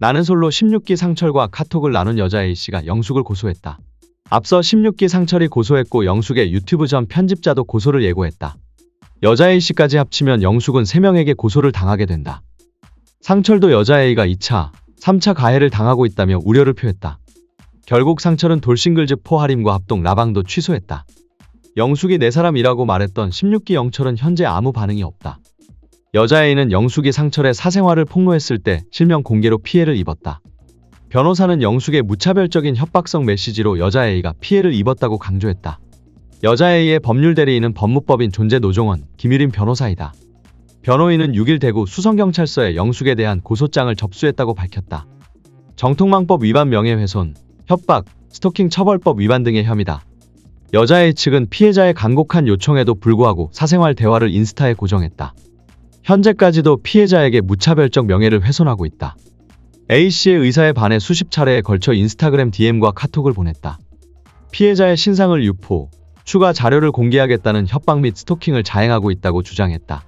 나는 솔로 16기 상철과 카톡을 나눈 여자 A씨가 영숙을 고소했다. 앞서 16기 상철이 고소했고 영숙의 유튜브 전 편집자도 고소를 예고했다. 여자 A씨까지 합치면 영숙은 3명에게 고소를 당하게 된다. 상철도 여자 A가 2차, 3차 가해를 당하고 있다며 우려를 표했다. 결국 상철은 돌싱글즈 포하림과 합동 라방도 취소했다. 영숙이 네 사람이라고 말했던 16기 영철은 현재 아무 반응이 없다. 여자 A는 영숙이 상철의 사생활을 폭로했을 때 실명 공개로 피해를 입었다. 변호사는 영숙의 무차별적인 협박성 메시지로 여자 A가 피해를 입었다고 강조했다. 여자 A의 법률 대리인은 법무법인 존재 노종원, 김유린 변호사이다. 변호인은 6일 대구 수성경찰서에 영숙에 대한 고소장을 접수했다고 밝혔다. 정통망법 위반 명예훼손, 협박, 스토킹 처벌법 위반 등의 혐의다. 여자 A 측은 피해자의 간곡한 요청에도 불구하고 사생활 대화를 인스타에 고정했다. 현재까지도 피해자에게 무차별적 명예를 훼손하고 있다. A씨의 의사에 반해 수십 차례에 걸쳐 인스타그램 DM과 카톡을 보냈다. 피해자의 신상을 유포, 추가 자료를 공개하겠다는 협박 및 스토킹을 자행하고 있다고 주장했다.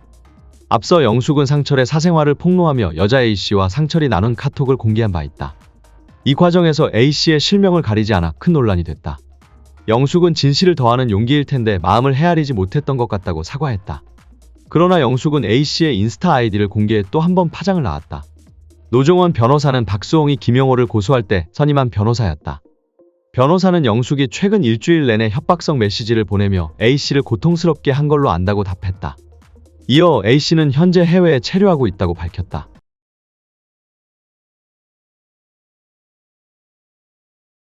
앞서 영숙은 상철의 사생활을 폭로하며 여자 A씨와 상철이 나눈 카톡을 공개한 바 있다. 이 과정에서 A씨의 실명을 가리지 않아 큰 논란이 됐다. 영숙은 진실을 더하는 용기일 텐데 마음을 헤아리지 못했던 것 같다고 사과했다. 그러나 영숙은 A씨의 인스타 아이디를 공개해 또 한 번 파장을 낳았다. 노종원 변호사는 박수홍이 김용호를 고소할 때 선임한 변호사였다. 변호사는 영숙이 최근 일주일 내내 협박성 메시지를 보내며 A씨를 고통스럽게 한 걸로 안다고 답했다. 이어 A씨는 현재 해외에 체류하고 있다고 밝혔다.